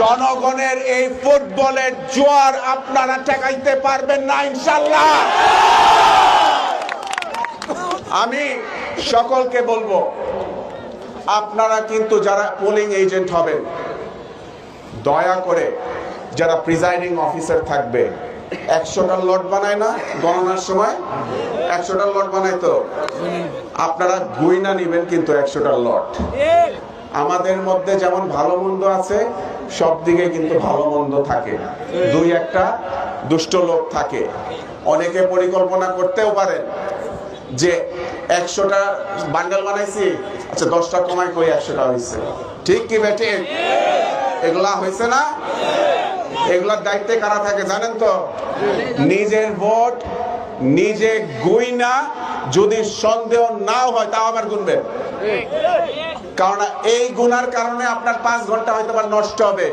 জনগণের এই ফুটবলের জোয়ার আপনারা ঠেকাইতে পারবেন না ইনশাল্লাহ আমি সকলকে বলব, আপনারা কিন্তু যারা পোলিং এজেন্ট হবেন, দয়া করে যারা প্রিজাইডিং অফিসার থাকবে, একশোটা লট বানায় না গণনার সময়? একশোটা লট বানায় তো? আপনারা গুইনা নিবেন কিন্তু একশোটা লট। আমাদের মধ্যে যেমন ভালো মন্দ আছে, সব দিকে কিন্তু ভালো মন্দ থাকে। দুই একটা দুষ্ট লোক থাকে। অনেকে পরিকল্পনা করতেও পারেন যে একশোটা বান্ডেল বানাইছি আচ্ছা দশটা কমাই কই একশোটা হয়েছে ঠিক কি বেটে এগুলা হয়েছে না? এগুলার দায়িত্বে কারা থাকে জানেন তো? নিজের ভোট নিজে গুইনা, যদি সন্দেহ নাও হয় তাও আবার গুনবেন। কারণ এই গুনার কারণে আপনার পাঁচ ঘণ্টা হয়তো নষ্ট হবে।